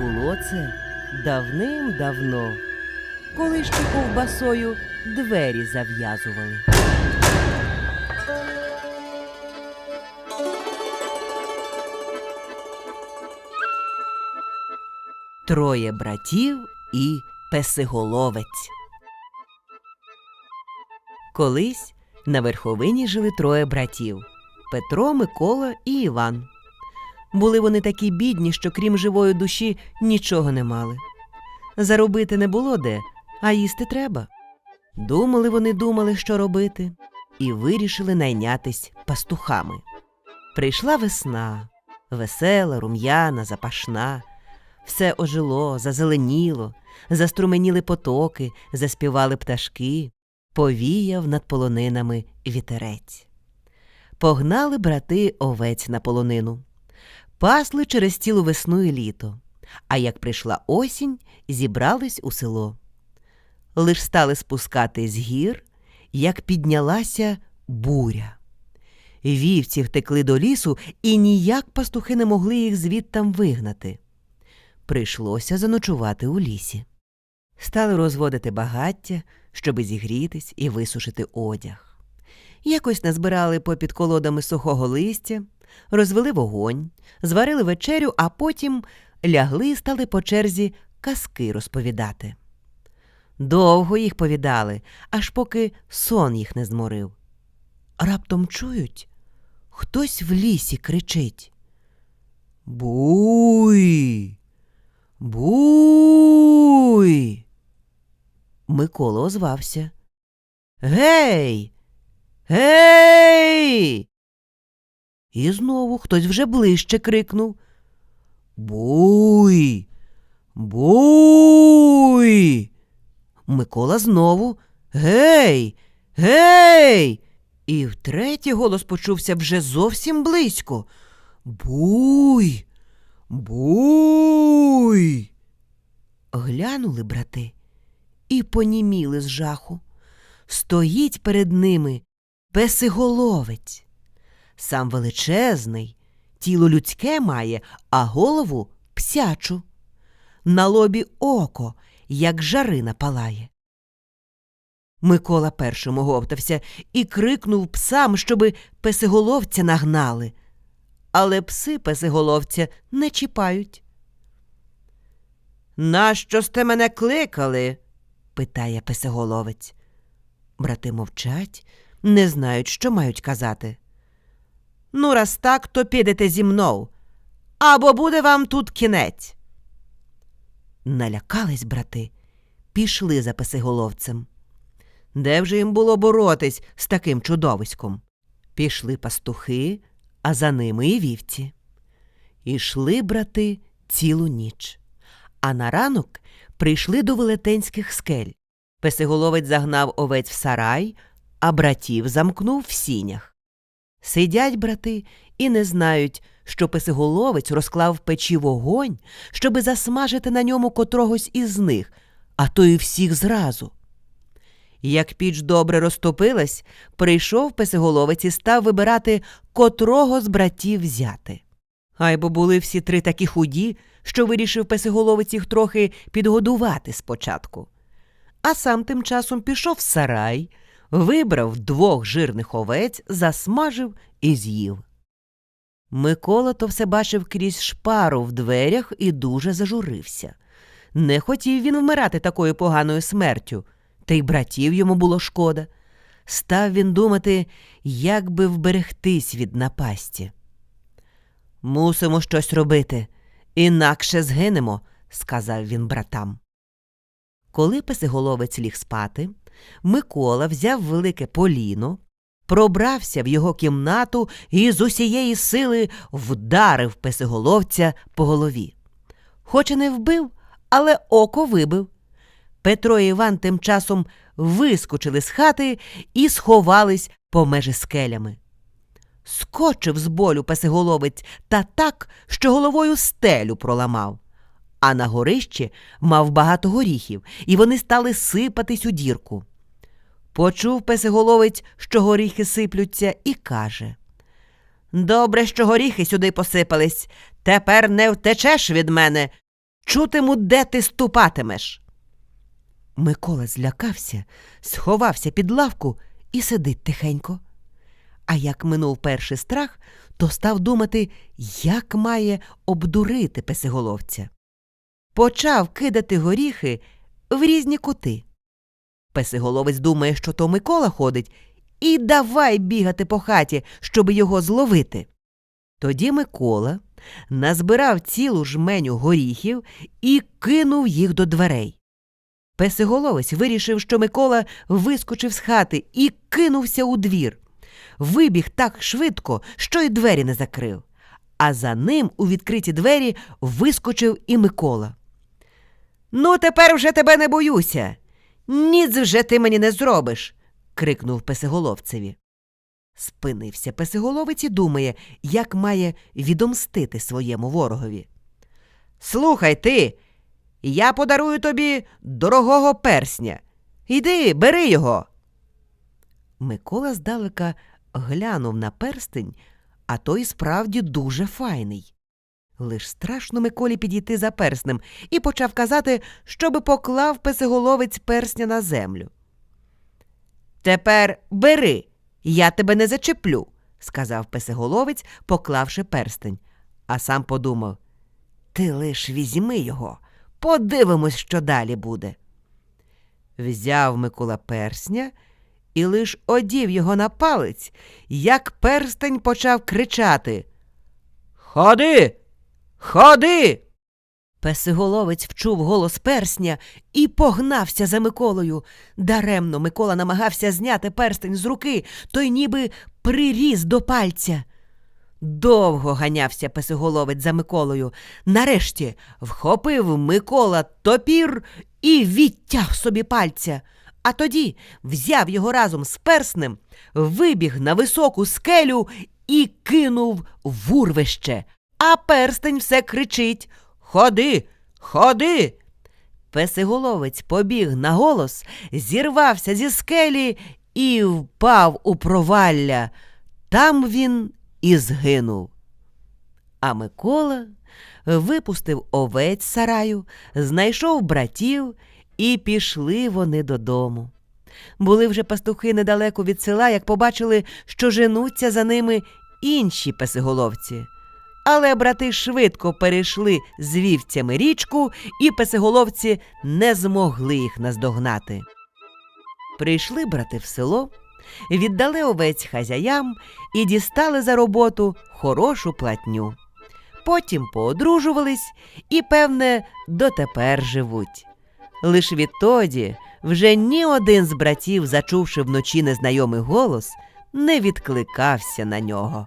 Було це давним-давно, коли ще ковбасою двері зав'язували. Троє братів і песиголовець. Колись на верховині жили троє братів Петро, Микола і Іван. Були вони такі бідні, що крім живої душі нічого не мали. Заробити не було де, а їсти треба. Думали вони, думали, що робити, і вирішили найнятись пастухами. Прийшла весна, весела, рум'яна, запашна. Все ожило, зазеленіло, заструменіли потоки, заспівали пташки, повіяв над полонинами вітерець. Погнали брати овець на полонину. Пасли через цілу весну і літо, а як прийшла осінь, зібрались у село. Лиш стали спускати з гір, як піднялася буря. Вівці втекли до лісу, і ніяк пастухи не могли їх звідтам вигнати. Прийшлося заночувати у лісі. Стали розводити багаття, щоби зігрітись і висушити одяг. Якось назбирали попід колодами сухого листя, розвели вогонь, зварили вечерю, а потім лягли і стали по черзі казки розповідати. Довго їх повідали, аж поки сон їх не зморив. Раптом чують, хтось в лісі кричить. Буй! Буй! Микола озвався. Гей! Гей! І знову хтось вже ближче крикнув. Буй! Буй! Микола знову. Гей! Гей! І втретє голос почувся вже зовсім близько. Буй! Буй! Глянули брати і поніміли з жаху. Стоїть перед ними песиголовець. Сам величезний, тіло людське має, а голову псячу. На лобі око, як жарина палає. Микола першим оговтався і крикнув псам, щоби песиголовця нагнали. Але пси песиголовця не чіпають. Нащо сте мене кликали? питає песиголовець. Брати мовчать, не знають, що мають казати. Ну, раз так, то підете зі мною, або буде вам тут кінець. Налякались брати, пішли за песиголовцем. Де вже їм було боротись з таким чудовиськом? Пішли пастухи, а за ними і вівці. Ішли брати цілу ніч. А на ранок прийшли до велетенських скель. Песиголовець загнав овець в сарай, а братів замкнув в сінях. Сидять брати і не знають, що песиголовець розклав в печі вогонь, щоби засмажити на ньому котрогось із них, а то й всіх зразу. Як піч добре розтопилась, прийшов песиголовець і став вибирати, котрого з братів взяти. Ай бо були всі три такі худі, що вирішив песиголовець їх трохи підгодувати спочатку. А сам тим часом пішов в сарай, вибрав двох жирних овець, засмажив і з'їв. Микола то все бачив крізь шпару в дверях і дуже зажурився. Не хотів він вмирати такою поганою смертю, та й братів йому було шкода. Став він думати, як би вберегтись від напасті. Мусимо щось робити, інакше згинемо, сказав він братам. Коли песиголовець ліг спати, Микола взяв велике поліно, пробрався в його кімнату і з усієї сили вдарив песиголовця по голові. Хоч і не вбив, але око вибив. Петро і Іван тим часом вискочили з хати і сховались помежі скелями. Скочив з болю песиголовець та так, що головою стелю проламав. А на горищі мав багато горіхів, і вони стали сипатись у дірку. Почув песиголовець, що горіхи сиплються, і каже Добре, що горіхи сюди посипались. Тепер не втечеш від мене. чутиму, де ти ступатимеш. Микола злякався, сховався під лавку і сидить тихенько. А як минув перший страх, то став думати, як має обдурити песиголовця. Почав кидати горіхи в різні кути. Песиголовець думає, що то Микола ходить, і давай бігати по хаті, щоб його зловити. Тоді Микола назбирав цілу жменю горіхів і кинув їх до дверей. Песиголовець вирішив, що Микола вискочив з хати і кинувся у двір. Вибіг так швидко, що й двері не закрив. А за ним у відкриті двері вискочив і Микола. Ну, тепер вже тебе не боюся. Ніц вже ти мені не зробиш. крикнув песиголовцеві. Спинився песиголовець і думає, як має відомстити своєму ворогові. Слухай ти, я подарую тобі дорогого персня. Йди, бери його. Микола здалека глянув на перстень, а той справді дуже файний. Лиш страшно Миколі підійти за перснем і почав казати, щоби поклав песиголовець персня на землю. Тепер бери, я тебе не зачеплю, сказав песиголовець, поклавши перстень, а сам подумав Ти лиш візьми його, подивимось, що далі буде. Взяв Микола персня і лиш одів його на палець, як перстень почав кричати Ходи, ходи. Песиголовець вчув голос персня і погнався за Миколою. Даремно Микола намагався зняти перстень з руки, той ніби приріс до пальця. Довго ганявся песиголовець за Миколою. Нарешті вхопив Микола топір і відтяг собі пальця. А тоді взяв його разом з перснем, вибіг на високу скелю і кинув в урвище. А перстень все кричить Ходи, ходи. Песиголовець побіг на голос, зірвався зі скелі і впав у провалля. Там він і згинув. А Микола випустив овець сараю, знайшов братів, і пішли вони додому. Були вже пастухи недалеко від села, як побачили, що женуться за ними інші песиголовці. Але брати швидко перейшли з вівцями річку, і песиголовці не змогли їх наздогнати. Прийшли брати в село, віддали овець хазяям і дістали за роботу хорошу платню. Потім поодружувались і, певне, дотепер живуть. Лиш відтоді вже ні один з братів, зачувши вночі незнайомий голос, не відкликався на нього.